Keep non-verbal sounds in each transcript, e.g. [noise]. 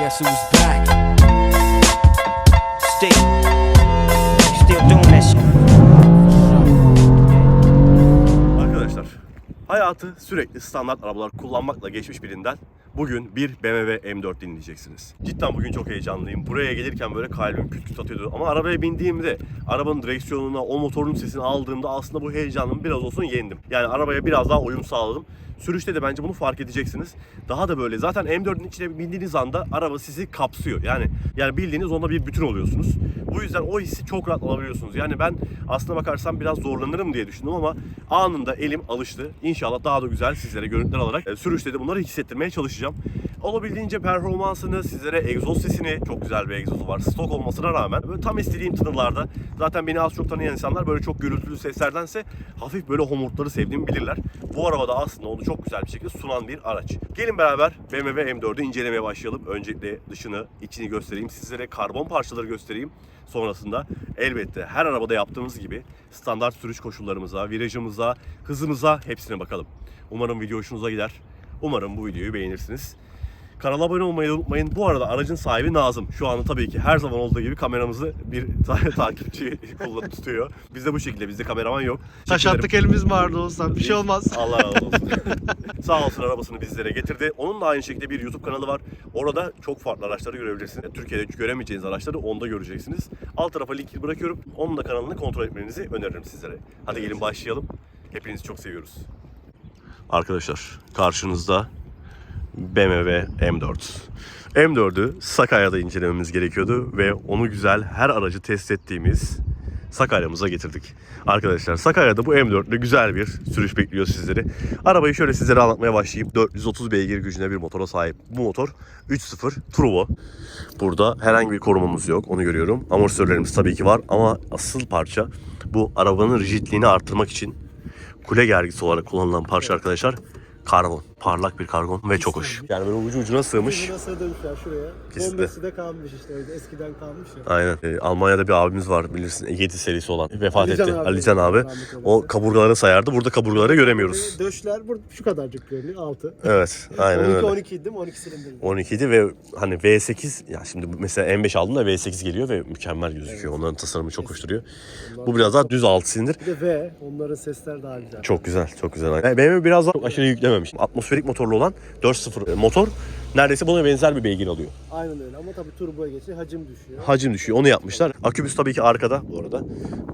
Guess who's back? Steve. Still doing that. Arkadaşlar hayatı sürekli standart arabalar kullanmakla geçmiş birinden bugün bir BMW M4 dinleyeceksiniz. Cidden bugün çok heyecanlıyım. Buraya gelirken böyle kalbim küt küt atıyordu. Ama arabaya bindiğimde arabanın direksiyonuna, o motorun sesini aldığımda aslında bu heyecanımı biraz olsun yendim. Yani arabaya biraz daha uyum sağladım. Sürüşte de bence bunu fark edeceksiniz. Daha da böyle zaten M4'ün içine bindiğiniz anda araba sizi kapsıyor. Yani yani bildiğiniz onunla bir bütün oluyorsunuz. Bu yüzden o hissi çok rahat alabiliyorsunuz. Yani ben aslına bakarsam biraz zorlanırım diye düşündüm ama anında elim alıştı. İnşallah daha da güzel sizlere görüntüler alarak e, sürüşte de bunları hissettirmeye çalışacağım. Olabildiğince performansını, sizlere egzoz sesini, çok güzel bir egzozu var. Stok olmasına rağmen böyle tam istediğim tınılarda. Zaten beni az çok tanıyan insanlar böyle çok gürültülü seslerdense hafif böyle homurtları sevdiğimi bilirler. Bu arabada aslında onu çok güzel bir şekilde sunan bir araç. Gelin beraber BMW M4'ü incelemeye başlayalım. Öncelikle dışını, içini göstereyim. Sizlere karbon parçaları göstereyim. Sonrasında elbette her arabada yaptığımız gibi standart sürüş koşullarımıza, virajımıza, hızımıza hepsine bakalım. Umarım video hoşunuza gider. Umarım bu videoyu beğenirsiniz. Kanala abone olmayı unutmayın. Bu arada aracın sahibi Nazım. Şu anda tabii ki her zaman olduğu gibi kameramızı bir [laughs] takipçi kullanıp tutuyor. Bizde bu şekilde. Bizde kameraman yok. Taş Teşekkür attık elimiz vardı olsa bir şey olmaz. Allah razı olsun. [laughs] Sağ olsun arabasını bizlere getirdi. Onun da aynı şekilde bir YouTube kanalı var. Orada çok farklı araçları görebilirsiniz. Türkiye'de göremeyeceğiniz araçları onda göreceksiniz. Alt tarafa linki bırakıyorum. Onun da kanalını kontrol etmenizi öneririm sizlere. Hadi gelin başlayalım. Hepinizi çok seviyoruz. Arkadaşlar karşınızda BMW M4. M4'ü Sakarya'da incelememiz gerekiyordu ve onu güzel her aracı test ettiğimiz Sakarya'mıza getirdik. Arkadaşlar Sakarya'da bu M4'le güzel bir sürüş bekliyor sizleri. Arabayı şöyle sizlere anlatmaya başlayayım. 430 beygir gücüne bir motora sahip. Bu motor 3.0 Turbo. Burada herhangi bir korumamız yok. Onu görüyorum. Amortisörlerimiz tabii ki var ama asıl parça bu arabanın rigidliğini arttırmak için kule gergisi olarak kullanılan parça arkadaşlar karbon. Parlak bir karbon ve çok hoş. Yani böyle ucu ucuna sığmış. Buna sığdırmışlar şuraya. Kesinlikle. Bombası da kalmış işte öyle eskiden kalmış ya. Aynen. Ee, Almanya'da bir abimiz var bilirsin. E7 serisi olan. Vefat Alican etti. abi. Alican abi. O kaburgaları sayardı. Burada kaburgaları göremiyoruz. Döşler burada şu kadarcık görünüyor altı. Evet. Aynen 12 öyle. 12 değil mi? 12 silindir. 12 idi ve hani V8 ya şimdi mesela M5 aldım da V8 geliyor ve mükemmel gözüküyor. Onların tasarımı çok hoş duruyor. Bu biraz daha düz 6 silindir. Bir de V onların sesler daha güzel. Çok güzel, çok güzel. Yani BMW biraz daha aşırı yüklememiş. Atmosferik motorlu olan 4.0 motor neredeyse buna benzer bir beygir alıyor. Aynen öyle ama tabii turboya geçince hacim düşüyor. Hacim düşüyor. Onu yapmışlar. Akübüs tabii ki arkada bu arada.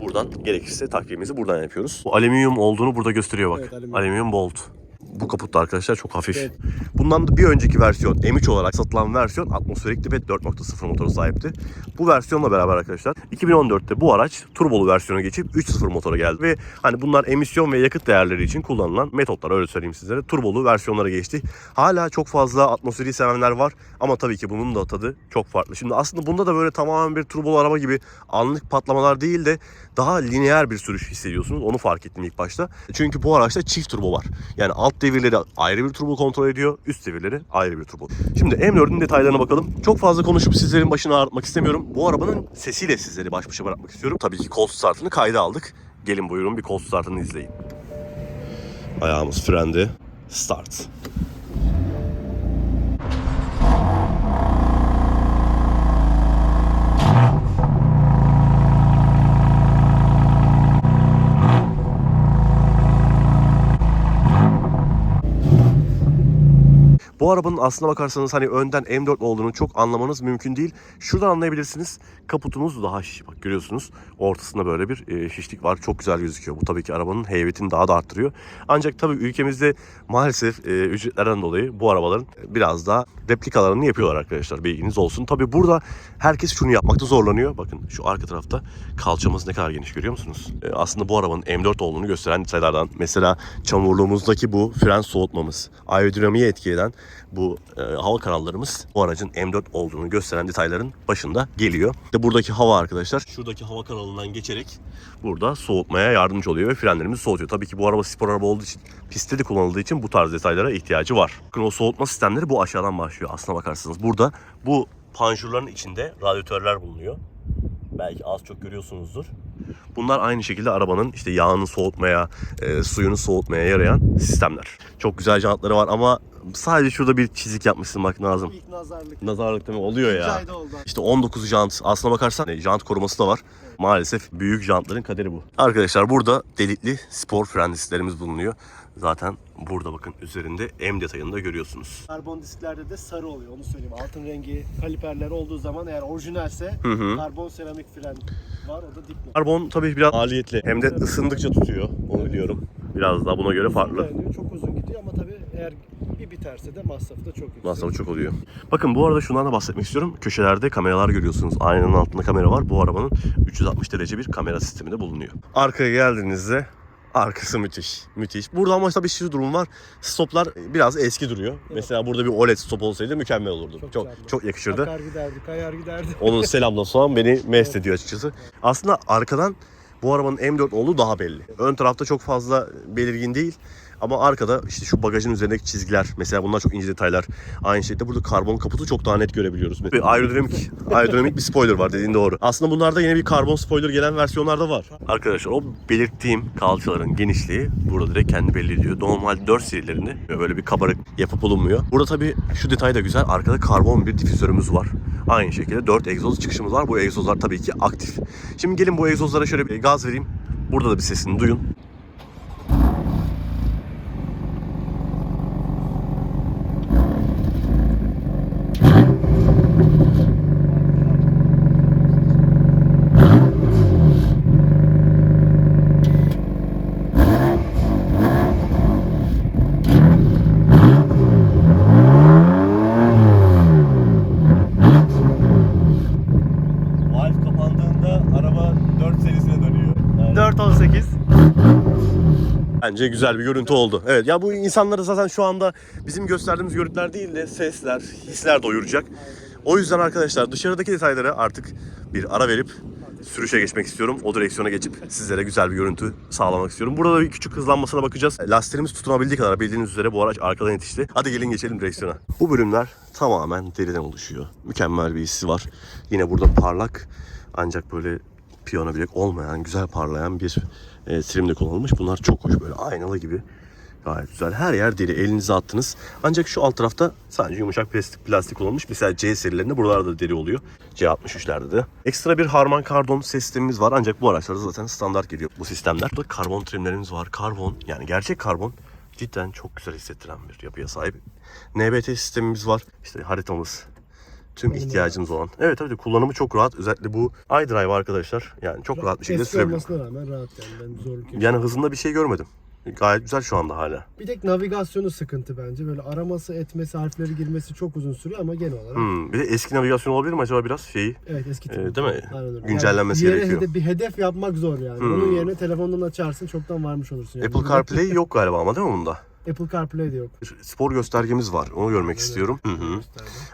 Buradan gerekirse takviyemizi buradan yapıyoruz. Bu alüminyum olduğunu burada gösteriyor bak. Evet, alüminyum. alüminyum bolt. Bu kaputta arkadaşlar çok hafif. Evet. Bundan da bir önceki versiyon M3 olarak satılan versiyon atmosferikti ve 4.0 motoru sahipti. Bu versiyonla beraber arkadaşlar 2014'te bu araç turbolu versiyona geçip 3.0 motora geldi ve hani bunlar emisyon ve yakıt değerleri için kullanılan metotlar öyle söyleyeyim sizlere. Turbolu versiyonlara geçti. Hala çok fazla atmosferi sevenler var ama tabii ki bunun da tadı çok farklı. Şimdi aslında bunda da böyle tamamen bir turbolu araba gibi anlık patlamalar değil de daha lineer bir sürüş hissediyorsunuz. Onu fark ettim ilk başta. Çünkü bu araçta çift turbo var. Yani alt devirleri ayrı bir turbo kontrol ediyor. Üst devirleri ayrı bir turbo. Şimdi M4'ün detaylarına bakalım. Çok fazla konuşup sizlerin başını ağrıtmak istemiyorum. Bu arabanın sesiyle sizleri baş başa bırakmak istiyorum. Tabii ki kol startını kayda aldık. Gelin buyurun bir kol startını izleyin. Ayağımız frende. Start. Bu arabanın aslına bakarsanız hani önden M4 olduğunu çok anlamanız mümkün değil. Şuradan anlayabilirsiniz. Kaputumuz daha şiş. Bak görüyorsunuz. Ortasında böyle bir e, şişlik var. Çok güzel gözüküyor. Bu tabii ki arabanın heybetini daha da arttırıyor. Ancak tabii ülkemizde maalesef e, ücretlerden dolayı bu arabaların biraz daha replikalarını yapıyorlar arkadaşlar. Bilginiz olsun. Tabii burada herkes şunu yapmakta zorlanıyor. Bakın şu arka tarafta kalçamız ne kadar geniş görüyor musunuz? E, aslında bu arabanın M4 olduğunu gösteren detaylardan. Mesela çamurluğumuzdaki bu fren soğutmamız, aerodinamiğe etki eden bu e, hava kanallarımız bu aracın M4 olduğunu gösteren detayların başında geliyor. İşte buradaki hava arkadaşlar şuradaki hava kanalından geçerek burada soğutmaya yardımcı oluyor ve frenlerimizi soğutuyor. Tabii ki bu araba spor araba olduğu için pistte de kullanıldığı için bu tarz detaylara ihtiyacı var. Bakın o soğutma sistemleri bu aşağıdan başlıyor aslına bakarsanız. Burada bu panjurların içinde radyatörler bulunuyor. Belki az çok görüyorsunuzdur. Bunlar aynı şekilde arabanın işte yağını soğutmaya, e, suyunu soğutmaya yarayan sistemler. Çok güzel jantları var ama sadece şurada bir çizik yapmışsın bak Nazım. İlk nazarlık. Nazarlık mi? Oluyor İkinci ya. ayda oldu. İşte 19 jant. Aslına bakarsan e, jant koruması da var. Maalesef büyük jantların kaderi bu. Arkadaşlar burada delikli spor fren disklerimiz bulunuyor. Zaten burada bakın üzerinde M detayını da görüyorsunuz. Karbon disklerde de sarı oluyor onu söyleyeyim. Altın rengi kaliperler olduğu zaman eğer orijinalse Hı hı. karbon seramik fren var o da diplo. Karbon tabii biraz maliyetli. Hem de ısındıkça tutuyor. Onu biliyorum. Biraz daha buna göre farklı. Çok uzun gidiyor ama tabii eğer bir biterse de masrafı da çok yüksek. Masrafı çok oluyor. Bakın bu arada şundan da bahsetmek istiyorum. Köşelerde kameralar görüyorsunuz. Aynanın altında kamera var. Bu arabanın 360 derece bir kamera sistemi de bulunuyor. Arkaya geldiğinizde arkası müthiş. Müthiş. Burada ama tabii şu durum var. Stoplar biraz eski duruyor. Mesela burada bir OLED stop olsaydı mükemmel olurdu. Çok Çok çok yakışırdı. Akar giderdi, kayar giderdi. Onun [laughs] selamla soğan beni mest ediyor açıkçası. Aslında arkadan bu arabanın M4 olduğu daha belli. Ön tarafta çok fazla belirgin değil. Ama arkada işte şu bagajın üzerindeki çizgiler mesela bunlar çok ince detaylar. Aynı şekilde burada karbon kaputu çok daha net görebiliyoruz. Bir aerodinamik, [laughs] aerodinamik bir spoiler var dediğin doğru. Aslında bunlarda yine bir karbon spoiler gelen versiyonlarda var. Arkadaşlar o belirttiğim kalçaların genişliği burada direkt kendi belli ediyor. Normal 4 serilerinde böyle bir kabarık yapı bulunmuyor. Burada tabii şu detay da güzel. Arkada karbon bir difüzörümüz var. Aynı şekilde 4 egzoz çıkışımız var. Bu egzozlar tabii ki aktif. Şimdi gelin bu egzozlara şöyle bir gaz vereyim. Burada da bir sesini duyun. Bence güzel bir görüntü oldu. Evet ya bu insanları zaten şu anda bizim gösterdiğimiz görüntüler değil de sesler, hisler doyuracak. O yüzden arkadaşlar dışarıdaki detaylara artık bir ara verip sürüşe geçmek istiyorum. O direksiyona geçip sizlere güzel bir görüntü sağlamak istiyorum. Burada da bir küçük hızlanmasına bakacağız. Lastiklerimiz tutunabildiği kadar bildiğiniz üzere bu araç arkadan yetişti. Hadi gelin geçelim direksiyona. Bu bölümler tamamen deriden oluşuyor. Mükemmel bir hissi var. Yine burada parlak ancak böyle piyano bilek olmayan, güzel parlayan bir e, trimde kullanılmış. Bunlar çok hoş böyle aynalı gibi. Gayet güzel. Her yer deri. Elinize attınız. Ancak şu alt tarafta sadece yumuşak plastik plastik kullanılmış. Mesela C serilerinde buralarda da deri oluyor. C63'lerde de. Ekstra bir Harman Kardon sistemimiz var. Ancak bu araçlarda zaten standart geliyor bu sistemler. Burada karbon trimlerimiz var. Karbon yani gerçek karbon cidden çok güzel hissettiren bir yapıya sahip. NBT sistemimiz var. İşte haritamız, tüm ihtiyacımız olan. Evet tabii kullanımı çok rahat. Özellikle bu iDrive arkadaşlar yani çok rahat bir şekilde Eski sürebiliyorum. olmasına rağmen rahat yani ben zorluk. Yani hızında bir şey görmedim. Gayet güzel şu anda hala. Bir tek navigasyonu sıkıntı bence. Böyle araması, etmesi, harfleri girmesi çok uzun sürüyor ama genel olarak. Hmm, bir de eski navigasyon olabilir mi acaba biraz şeyi? Evet eski Ee, tip. değil mi? Aynen öyle. Güncellenmesi yere gerekiyor. hede- bir hedef yapmak zor yani. Hmm. Onun yerine telefondan açarsın çoktan varmış olursun. Yani. Apple CarPlay yok galiba ama değil mi bunda? Apple CarPlay de yok. Spor göstergemiz var. Onu görmek istiyorum. Hı hı.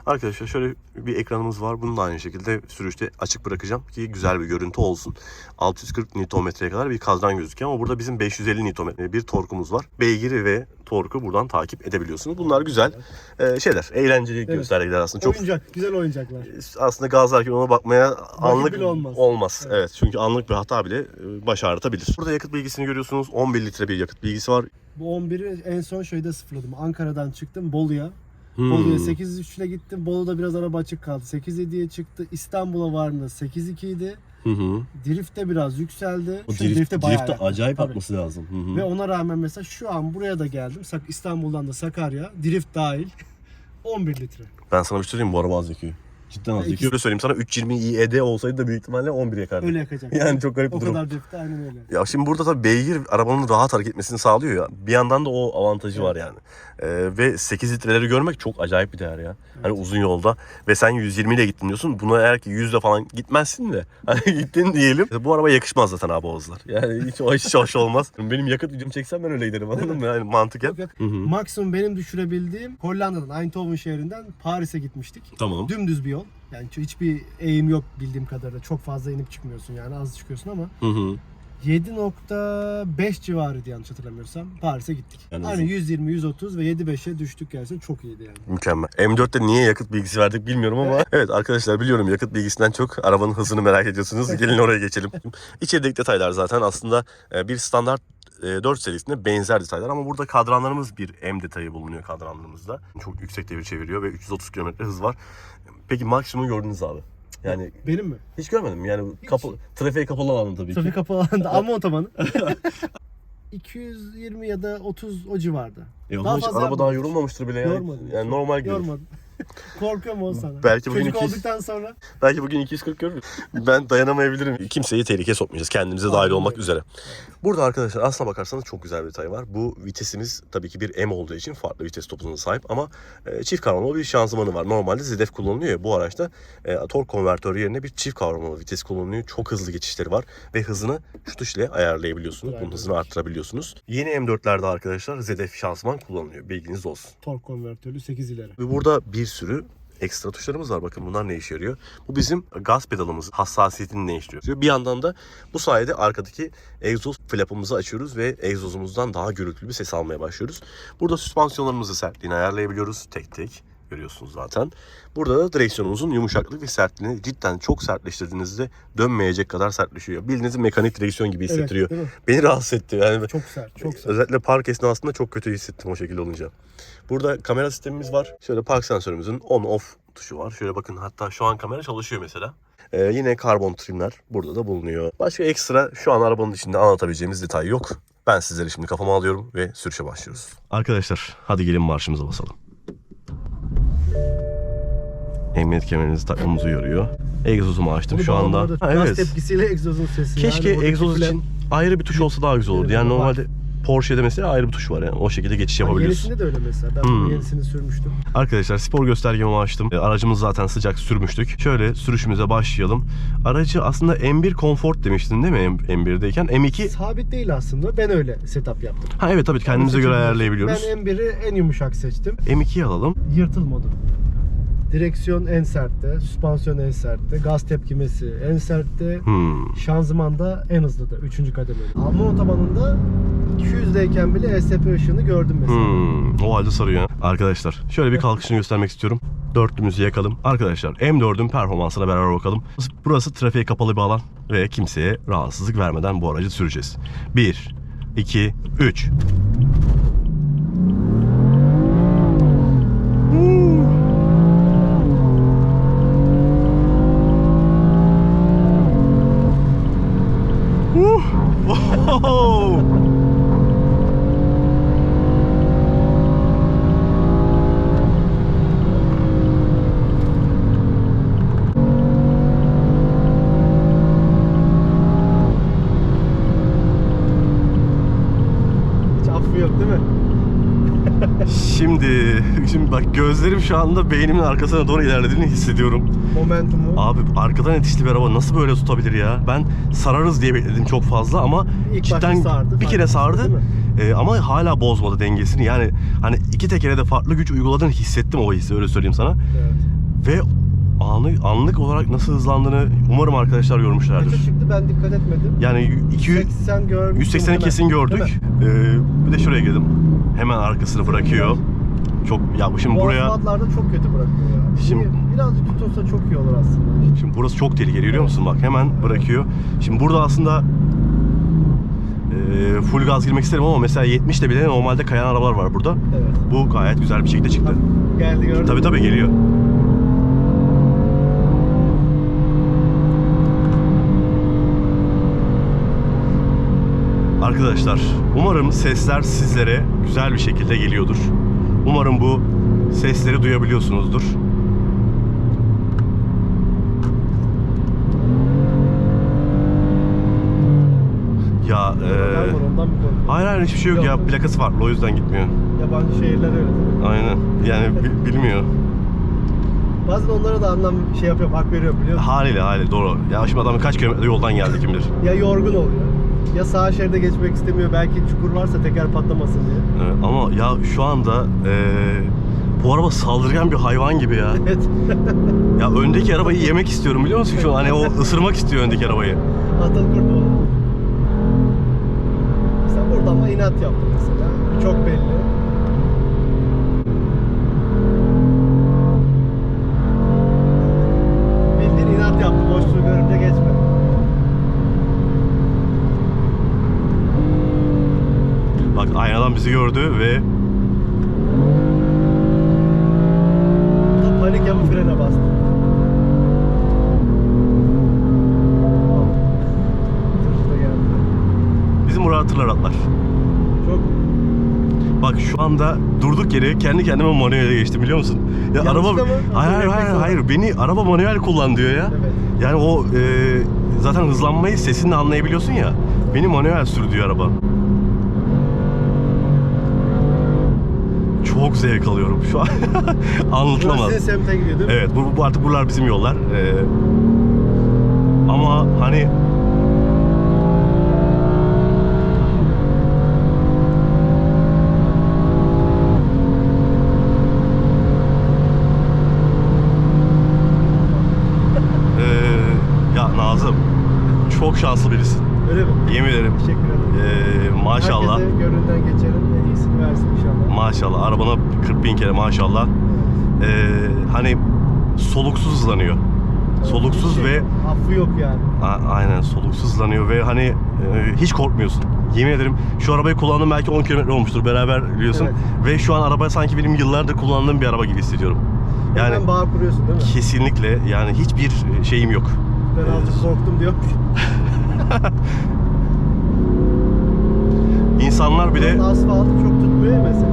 Arkadaşlar şöyle bir ekranımız var. Bunu da aynı şekilde sürüşte açık bırakacağım ki güzel bir görüntü olsun. 640 Nm'ye kadar bir kazdan gözüküyor ama burada bizim 550 Nm bir torkumuz var. Beygiri ve torku buradan takip edebiliyorsunuz. Bunlar güzel ee, şeyler. Eğlenceli göstergeler aslında. Çok Oyuncak, güzel oyuncaklar. aslında gazlarken ona bakmaya anlık bile olmaz. olmaz. Evet. Evet. çünkü anlık bir hata bile e, baş ağrıtabilir. Burada yakıt bilgisini görüyorsunuz. 11 litre bir yakıt bilgisi var. Bu 11'i en son şeyde sıfırladım. Ankara'dan çıktım Bolu'ya. Hmm. Bolu'ya 8.3 ile gittim. Bolu'da biraz araba açık kaldı. 8.7'ye çıktı. İstanbul'a vardığında 8.2 idi. Hı hı. Drift'te biraz yükseldi. O Şu drift, drift'te bayağı driftte yakın. acayip Tabii. atması lazım. Hı hı. Ve ona rağmen mesela şu an buraya da geldim. Sak İstanbul'dan da Sakarya. Drift dahil. [laughs] 11 litre. Ben sana bir şey söyleyeyim mi? bu araba az yakıyor. Cidden az. Öyle söyleyeyim sana 320 IED olsaydı da büyük ihtimalle 11 yakardı. Öyle yakacak. Yani çok garip bir O durum. kadar driftte aynen öyle. Ya şimdi burada tabii beygir arabanın rahat hareket etmesini sağlıyor ya. Bir yandan da o avantajı var yani. Ee, ve 8 litreleri görmek çok acayip bir değer ya. Hani uzun yolda ve sen 120 ile gittin diyorsun. Buna eğer ki 100 ile falan gitmezsin de [laughs] hani gittin diyelim. Bu araba yakışmaz zaten abi o hızlar. Yani hiç, o hiç hoş olmaz. [laughs] Benim yakıt videomu çeksem ben öyle giderim anladın mı? Yani. Hı hı. Maksimum benim düşürebildiğim Hollanda'dan Eindhoven şehrinden Paris'e gitmiştik. Tamam. Dümdüz bir yol. Yani hiçbir eğim yok bildiğim kadarıyla. Çok fazla inip çıkmıyorsun yani az çıkıyorsun ama Hı hı. 7.5 civarıydı yanlış hatırlamıyorsam. Paris'e gittik. Yani Aynen 120, 130 ve 7.5'e düştük gerçekten çok iyiydi yani. Mükemmel. M4'te niye yakıt bilgisi verdik bilmiyorum ama evet arkadaşlar biliyorum yakıt bilgisinden çok arabanın hızını merak ediyorsunuz. Gelin oraya geçelim. İçerideki detaylar zaten aslında e, bir standart 4 serisinde benzer detaylar ama burada kadranlarımız bir M detayı bulunuyor kadranlarımızda. Çok yüksek devir çeviriyor ve 330 km hız var. Peki maksimum gördünüz abi. Yani Benim mi? hiç görmedim. Yani kapı, trafiğe kapalı alanı tabii ki. Trafik kapalı alanda ama otobanı. 220 [laughs] ya da 30 o civarda. Ya Daha hiç fazla araba daha yapmadım. yorulmamıştır bile yani. Yormadım. Yani normal gidiyor. Yormadım. Korkuyorum o sana. Belki bugün Çocuk 200 olduktan sonra Belki bugün 240 görürüz. Ben dayanamayabilirim. Kimseyi tehlikeye sokmayacağız. Kendimize dahil Aynen olmak üzere. Burada arkadaşlar aslına bakarsanız çok güzel bir detay var. Bu vitesimiz tabii ki bir M olduğu için farklı vites topuzuna sahip ama e, çift kavramlı bir şanzımanı var. Normalde ZDF kullanılıyor ya bu araçta e, tork konvertörü yerine bir çift kavramlı vites kullanılıyor. Çok hızlı geçişleri var ve hızını şu tuş ile ayarlayabiliyorsunuz. Bunun hızını arttırabiliyorsunuz. Yeni M4'lerde arkadaşlar ZDF şanzıman kullanılıyor. Bilginiz olsun. tork konvertörlü 8 ileri. Ve burada bir sürü ekstra tuşlarımız var. Bakın bunlar ne işe yarıyor? Bu bizim gaz pedalımız hassasiyetini değiştiriyor. Bir yandan da bu sayede arkadaki egzoz flapımızı açıyoruz ve egzozumuzdan daha gürültülü bir ses almaya başlıyoruz. Burada süspansiyonlarımızı sertliğini ayarlayabiliyoruz tek tek. Görüyorsunuz zaten. Burada da direksiyonumuzun yumuşaklık ve sertliğini cidden çok sertleştirdiğinizde dönmeyecek kadar sertleşiyor. Bildiğiniz mekanik direksiyon gibi hissettiriyor. mi? Beni rahatsız etti. Yani Çok sert, çok sert. Özellikle park esnasında çok kötü hissettim o şekilde olunca. Burada kamera sistemimiz var. Şöyle park sensörümüzün on off tuşu var. Şöyle bakın hatta şu an kamera çalışıyor mesela. Ee, yine karbon trimler burada da bulunuyor. Başka ekstra şu an arabanın içinde anlatabileceğimiz detay yok. Ben sizleri şimdi kafama alıyorum ve sürüşe başlıyoruz. Arkadaşlar hadi gelin marşımıza basalım. Emniyet kemerinizi takmamızı uyarıyor. Egzozumu açtım Bunu şu anda. Ha, Gaz evet. tepkisiyle egzozun sesi. Keşke Yani egzoz için ayrı bir tuş olsa daha güzel olurdu. Yani Evet, normalde Porsche'de mesela ayrı bir tuş var yani. O şekilde geçiş yapabiliyorsun. Yenisinde de öyle mesela. Ben Hmm. yenisini sürmüştüm. Arkadaşlar spor göstergemi açtım. E, Aracımız zaten sıcak sürmüştük. Şöyle sürüşümüze başlayalım. Aracı aslında M1 Comfort demiştin değil mi M- M1'deyken? M2 Sabit değil aslında. Ben öyle setup yaptım. Ha evet tabii kendimize göre ayarlayabiliyoruz. Ben M1'i en yumuşak seçtim. M2'yi alalım. Yırtıl modu. Direksiyon en sertte, süspansiyon en sertte, gaz tepkimesi en sertte, Hmm. şanzıman da en hızlıda, 3. kademeli. Alman otobanında 200'deyken bile ESP ışığını gördüm mesela. Hmm. O halde sarıyor. Arkadaşlar şöyle bir kalkışını göstermek istiyorum. Dörtlümüzü yakalım. Arkadaşlar M4'ün performansına beraber bakalım. Burası trafiğe kapalı bir alan ve kimseye rahatsızlık vermeden bu aracı süreceğiz. 1, 2, 3. Hiç affı yok değil mi? Şimdi, şimdi bak gözlerim şu anda beynimin arkasına doğru ilerlediğini hissediyorum. Momentumu. Abi arkadan yetişti bir araba nasıl böyle tutabilir ya? Ben sararız diye bekledim çok fazla ama İlk cidden sardı, bir kere sardı. Ee, ama hala bozmadı dengesini. Yani hani iki tekere de farklı güç uyguladığını hissettim o hissi öyle söyleyeyim sana. Evet. Ve anlık, anlık olarak nasıl hızlandığını umarım arkadaşlar görmüşlerdir. Kaça çıktı ben dikkat etmedim. Yani 200 80 görmüştüm. 180'i hemen. kesin gördük. Ee, bir de şuraya girdim. Hemen arkasını bırakıyor. Çok ya şimdi Bu buraya asfaltlarda çok kötü bırakıyor ya. Şimdi- birazcık tutulsa çok iyi olur aslında. Şimdi burası çok tehlikeli görüyor musun bak hemen bırakıyor. Şimdi burada aslında e, full gaz girmek isterim ama mesela 70 ile bile normalde kayan arabalar var burada. Evet. Bu gayet güzel bir şekilde çıktı. Geldi gördün Tabii tabii geliyor. Arkadaşlar umarım sesler sizlere güzel bir şekilde geliyordur. Umarım bu sesleri duyabiliyorsunuzdur. Ya Ben eee var, ondan mı korkuyorsun? Hayır hayır hiçbir şey yok, ya Yok. plakası farklı o yüzden gitmiyor. Yabancı şehirler öyle. Aynen yani bi- bilmiyor. Bazen onlara da anlam şey yapıyorum, hak veriyorum biliyor musun? Haliyle haliyle doğru. Ya şimdi adam kaç kilometre yoldan geldi kim bilir. Ya yorgun oluyor. Ya sağ şeride geçmek istemiyor. Belki çukur varsa teker patlamasın diye. Evet, ama ya şu anda eee, bu araba saldırgan bir hayvan gibi ya. [laughs] Evet. Ya öndeki arabayı yemek istiyorum biliyor musun şu an? Hani o ısırmak istiyor öndeki arabayı. Atıl kurdu oldu. Mesela burada ama inat yaptı mesela. Çok belli. Bildiğin inat yaptı. Boşluğu görünce geçmedi. gördü ve anda durduk yere kendi kendime manuele geçtim biliyor musun? Ya araba Yanlışlıkla mı? hayır hayır hayır, hayır beni araba manuel kullan diyor ya. Evet. Yani o e, zaten hızlanmayı sesinle anlayabiliyorsun ya. Beni manuel sür diyor araba. Çok zevk alıyorum şu an. [laughs] Anlatılamaz. Burası senin semte gidiyor değil mi? Evet bu, bu artık buralar bizim yollar. Ee, ama hani Ee, ya Nazım çok şanslı birisin. Öyle mi? Yemin ederim. Teşekkür ederim. Ee, maşallah. Herkese gönlünden geçenin en iyisini versin inşallah. Maşallah. Arabana 40 bin kere maşallah. Ee, hani soluksuz hızlanıyor. Soluksuz Hiç şey ve Affı yok yani. A- aynen soluksuz hızlanıyor ve hani e, hiç korkmuyorsun. Yemin ederim şu arabayı kullandığım belki 10 kilometre olmuştur beraber biliyorsun. Evet. Ve şu an araba sanki benim yıllardır kullandığım bir araba gibi hissediyorum. Yani Hemen bağ kuruyorsun değil mi? kesinlikle yani hiçbir şeyim yok. Ben azıcık korktum diyormuş. [laughs] İnsanlar bile Buranın asfaltı çok tutmuyor mesela.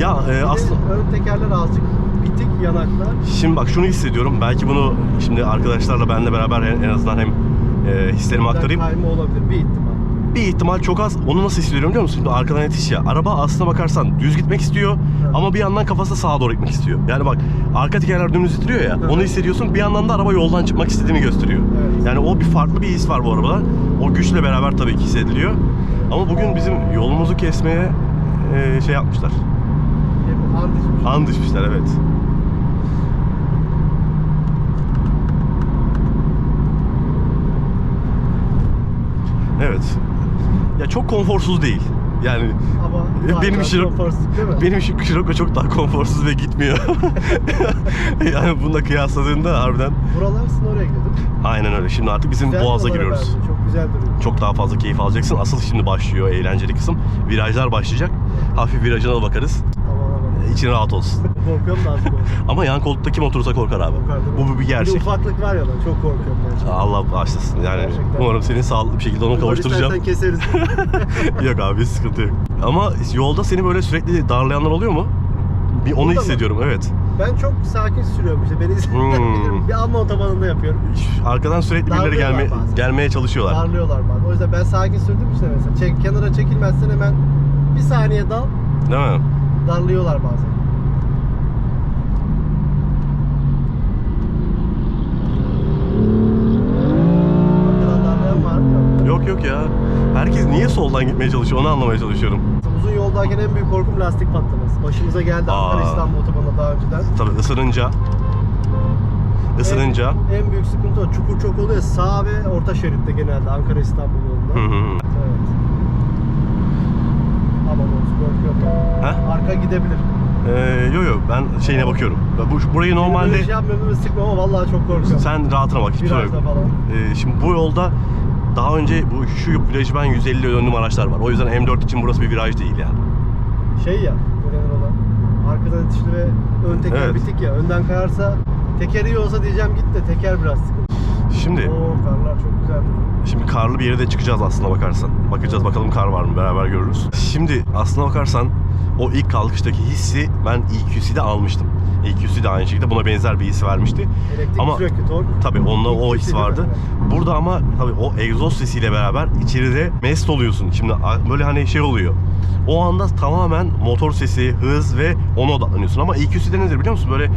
ya e, Bir de aslında Ön tekerler azıcık bitik yanaklar. Şimdi bak şunu hissediyorum. Belki bunu şimdi arkadaşlarla benle beraber en, en azından hem e, hislerimi aktarayım. Kayma olabilir bir ihtimal. Bir ihtimal çok az. Onu nasıl hissediyorum biliyor musun? Şimdi arkadan yetiş ya. Araba aslına bakarsan düz gitmek istiyor Evet. ama bir yandan kafası sağa doğru gitmek istiyor. Yani bak arka tekerler dümdüz titriyor ya. Evet. Onu hissediyorsun. Bir yandan da araba yoldan çıkmak istediğini gösteriyor. Evet. Yani o bir farklı bir his var bu arabada. O güçle beraber tabii ki hissediliyor. Ama bugün bizim yolumuzu kesmeye e, şey yapmışlar. Hem and içmiş. An düşmüşler evet. Evet. Ya çok konforsuz değil. Yani Ama [laughs] benim mi? benim için Scirocco çok daha konforsuz ve gitmiyor. [laughs] yani bununla kıyasladığında harbiden Buralar sizin oraya gidiyor aynen öyle. Şimdi artık bizim Güzel Boğaz'a giriyoruz. Çok güzel duruyor. Çok daha fazla keyif alacaksın. Asıl şimdi başlıyor eğlenceli kısım. Virajlar başlayacak. Hafif virajına da bakarız. Aman aman. İçin rahat olsun. [laughs] Korkuyorum da olsun. [laughs] Ama yan koltukta kim oturursa korkar abi. Korkar? Bu bir gerçek. Bir ufaklık var ya lan çok korkuyorum gerçekten. Allah bağışlasın. Yani Gerçekten. umarım seni sağlıklı bir şekilde onu kavuşturacağım. İstersen keseriz. [laughs] yok abi sıkıntı yok. Ama yolda seni böyle sürekli darlayanlar oluyor mu? Bir onu Burada mı? hissediyorum evet. ben çok sakin sürüyorum işte. Beni Hmm. Bir Alman otobanında yapıyorum. Arkadan sürekli birileri gelme, bazen. gelmeye çalışıyorlar. Darlıyorlar bana. O yüzden ben sakin sürdüm işte mesela. Çek, kenara çekilmezsen hemen bir saniye dal. Değil mi? Darlıyorlar bazen. Mı? Yok yok ya. Herkes niye soldan gitmeye çalışıyor onu anlamaya çalışıyorum. Uzun yoldayken en büyük korkum lastik patlaması. Başımıza geldi Aa. Ankara İstanbul otobanına daha önceden. Tabii ısırınca ısırınca En, en büyük sıkıntı o. Çukur çok oluyor. Sağ ve orta şeritte genelde Ankara İstanbul Hı yolunda. hı. Evet. Aman olsun korkuyorum. Ha? Arka gidebilir. Ee, yo yo ben şeyine bakıyorum. Bu burayı Normalde... Böyle şey yapmıyorum sıkma ama vallahi çok korkuyorum. sen rahatına bak hiçbir yok. Virajda falan. Ee, şimdi bu yolda daha önce bu şu virajı ben 150 ile döndüğüm araçlar var. O yüzden M4 için burası bir viraj değil yani. Şey ya? Arkadan itişli ve ön teker Evet. bitik ya. Önden kayarsa tekeri iyi olsa diyeceğim git de teker biraz sıkıntı. Şimdi Oo karlar çok güzel. Şimdi karlı bir yere de çıkacağız aslına bakarsan. Bakacağız bakalım kar var mı beraber görürüz. Şimdi aslına bakarsan o ilk kalkıştaki hissi ben EQC'de almıştım. EQC de aynı şekilde buna benzer bir his vermişti. Elektrik Ama- sürekli tork. Tabii onunla o his [laughs] vardı. Burada ama tabii o egzoz sesiyle beraber içeride mest oluyorsun. Şimdi böyle hani şey oluyor. O anda tamamen motor sesi, hız ve ona odaklanıyorsun. Ama EQC'de nedir biliyor musun? Böyle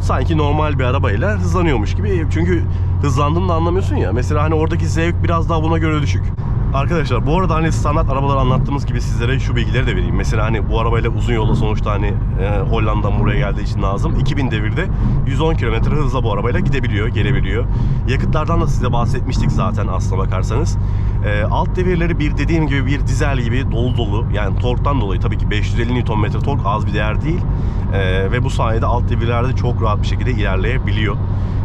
sanki normal bir arabayla hızlanıyormuş gibi. Çünkü hızlandığını da anlamıyorsun ya. Mesela hani oradaki zevk biraz daha buna göre düşük. Arkadaşlar bu arada hani standart arabaları anlattığımız gibi sizlere şu bilgileri de vereyim. Mesela hani bu arabayla uzun yolda sonuçta hani e, Hollanda'dan buraya geldiği için lazım. 2000 devirde 110 km hızla bu arabayla gidebiliyor, gelebiliyor. Yakıtlardan da size bahsetmiştik zaten aslına bakarsanız. E, alt devirleri bir dediğim gibi bir dizel gibi dolu dolu. Yani torktan dolayı tabii ki 550 Nm tork az bir değer değil. E, ve bu sayede alt devirlerde çok rahat bir şekilde ilerleyebiliyor.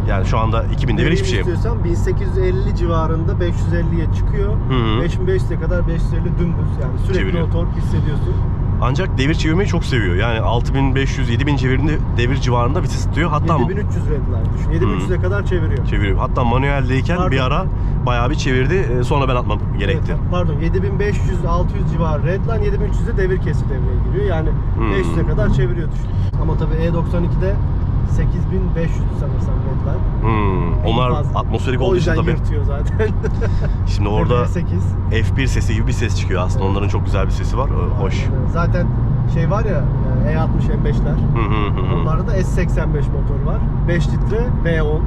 Yani şu anda 2000 devir hiçbir şey. istiyorsan 1850 civarında 550'ye çıkıyor. Hı hı. 5500'e kadar 550 dümdüz yani sürekli Çeviriyor. o tork hissediyorsun. Ancak devir çevirmeyi çok seviyor. Yani 6500-7000 çevirdiğinde devir civarında vites tutuyor. Hatta 7300 redline düşün. 7300'e kadar çeviriyor. çeviriyor. Hatta manueldeyken Pardon. bir ara bayağı bir çevirdi. Ee, Sonra ben atmam gerekti. Evet, pardon 7500-600 civarı redline 7300'de devir kesi devreye giriyor. Yani Hmm. 500'e kadar çeviriyor düşün. Ama tabii E92'de 8500 sanırsam redline. Hmm, Onlar atmosferik olduğu için tabii. yırtıyor zaten. [laughs] Şimdi orada 8. F1 sesi gibi bir ses çıkıyor aslında. Onların çok güzel bir sesi var. Ee, Hoş. Zaten şey var ya e, E60 M5'ler. Hı hı hı hı. Onlarda da S85 motor var. 5 litre V10.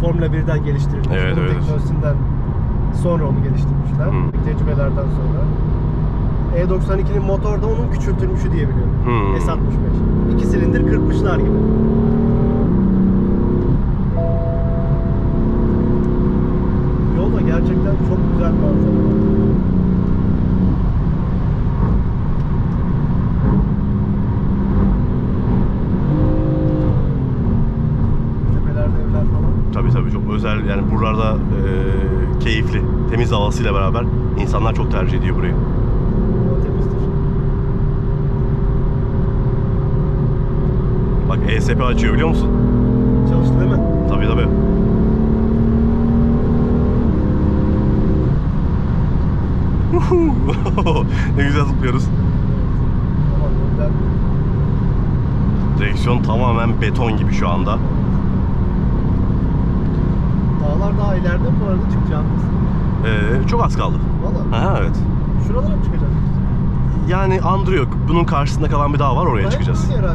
Formula 1'den geliştirilmiş. Evet, Bunun evet. teknolojisinden sonra onu geliştirmişler. Hı. Tecrübelerden sonra. E92'nin motor da onun küçültülmüşü diye biliyorum. Hı. S65. 2 silindir 40'mışlar gibi. Yol da gerçekten çok güzel manzara. Tepelerde evler falan. Tabii tabii çok özel yani buralarda e, keyifli, temiz havasıyla beraber insanlar çok tercih ediyor burayı. Hava temizdir. ESP açıyor biliyor musun? Çalıştı değil mi? Tabii tabii. [laughs] ne güzel zıplıyoruz. Direksiyon tamamen beton gibi şu anda. Dağlar daha ileride bu arada çıkacağımız? Ee, çok az kaldı. Valla. Evet. Şuralara mı çıkacağız? Yani andırıyor. Bunun karşısında kalan bir dağ var oraya Gayet çıkacağız. herhalde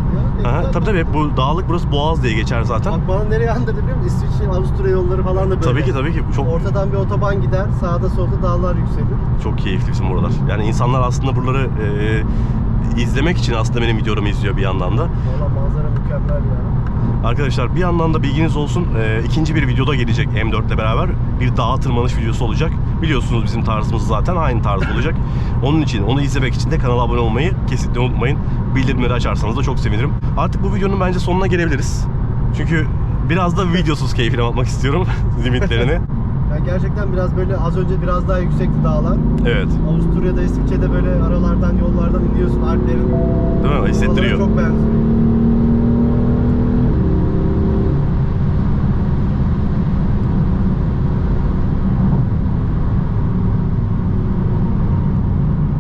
ya. Aha, tabii tabii bu dağlık burası Boğaz diye geçer zaten. Bak bana nereye andırdı biliyor musun? İsviçre, Avusturya yolları falan da böyle. Tabii ki tabii ki çok Ortadan bir otoban gider, sağda solda dağlar yükselir. çok keyifli bizim buralar. Yani insanlar aslında buraları e, izlemek için aslında benim videolarımı izliyor bir yandan da. Valla manzara mükemmel ya. Arkadaşlar bir yandan da bilginiz olsun e, ikinci bir videoda gelecek M4 ile beraber bir dağa tırmanış videosu olacak. Biliyorsunuz bizim tarzımız zaten aynı tarz olacak. [laughs] Onun için onu izlemek için de kanala abone olmayı kesinlikle unutmayın. Bildirimleri açarsanız da çok sevinirim. Artık bu videonun bence sonuna gelebiliriz. Çünkü biraz da videosuz keyfine bakmak istiyorum [laughs] limitlerini. [laughs] Yani gerçekten biraz böyle az önce biraz daha yüksekti dağlar. Evet. Avusturya'da, İsviçre'de böyle aralardan, yollardan iniyorsun Alplerin. Değil mi? Hissettiriyor. Oralara çok benziyor.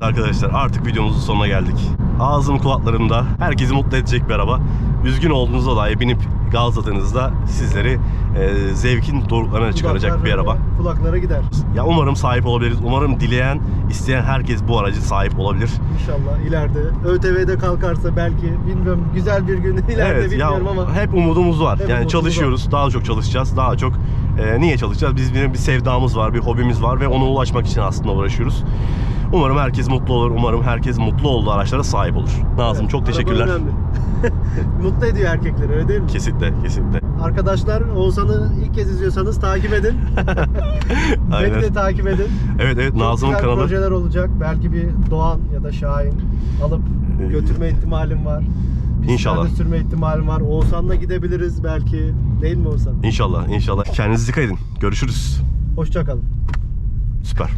Arkadaşlar artık videomuzun sonuna geldik. Ağzım kulaklarımda herkesi mutlu edecek bir araba. Üzgün olduğunuzda dahi binip gazladığınızda sizleri e, zevkin doruklarına çıkaracak Kulaklar bir araba. Kulaklara gider. Ya umarım sahip olabiliriz. Umarım dileyen, isteyen herkes bu aracı sahip olabilir. İnşallah ileride. ÖTV'de kalkarsa belki bilmiyorum güzel bir gün [laughs] ileride evet ya bilmiyorum ama. hep umudumuz var. Hep yani umudumuz çalışıyoruz. Daha çok çalışacağız. Daha çok e, niye çalışacağız? Biz bir, bir sevdamız var, bir hobimiz var ve ona ulaşmak için aslında uğraşıyoruz. Umarım herkes mutlu olur. Umarım herkes mutlu olduğu araçlara sahip olur. Nazım Evet, çok teşekkürler. [laughs] Mutlu ediyor erkekleri öyle değil mi? Kesinlikle, kesinlikle. Arkadaşlar Oğuzhan'ı ilk kez izliyorsanız takip edin. [laughs] Beni de takip edin. Evet evet Nazım'ın kanalı. projeler olacak. Belki bir Doğan ya da Şahin alıp Ee, götürme ihtimalim var. İnşallah. sürme ihtimalim var. Oğuzhan'la gidebiliriz belki. Değil mi Oğuzhan? İnşallah, inşallah. Kendinize dikkat edin. Görüşürüz. Hoşçakalın. Süper.